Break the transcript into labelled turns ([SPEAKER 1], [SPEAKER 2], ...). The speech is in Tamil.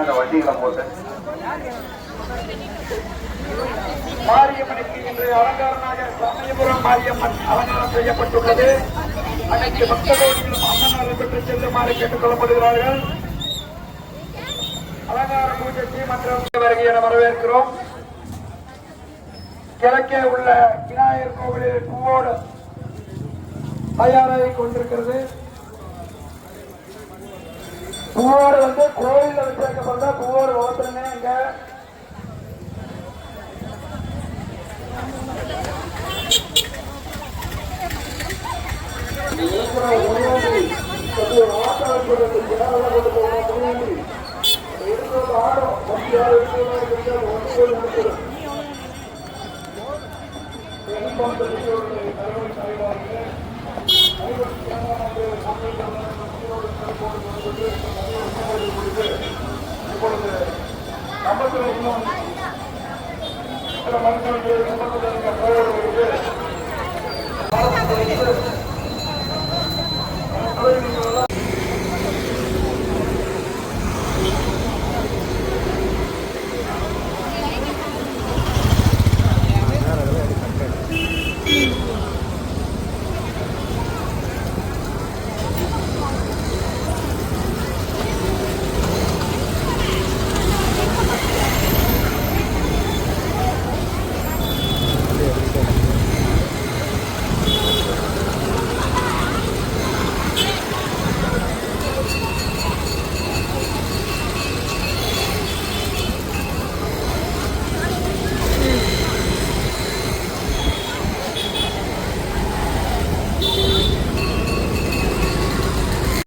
[SPEAKER 1] பாருங்க அந்த வண்டிகளை போட்டு?
[SPEAKER 2] மாரியம்மனுக்கு இன்று அலங்காரமாக சமயபுரம் மாரியம்மன் அலங்காரம் செய்யப்பட்டுள்ளது. அன்னைக்கு பக்தர்களும் அம்மன் பெற்று செல்லுமாறு கேட்டுக் கொள்ளப்படுகிறார்கள் அலங்கார பூஜைக்கு மற்றும் வருகை என வரவேற்கிறோம். கிழக்கே உள்ள விநாயகர் கோவிலில் பூவோடு தயாராகி கொண்டிருக்கிறது. பூவோடு வந்து கோயிலில் வச்சிருக்கப்பட்ட பூவோடு வளர்த்துருங்க இங்க இப்பொழுது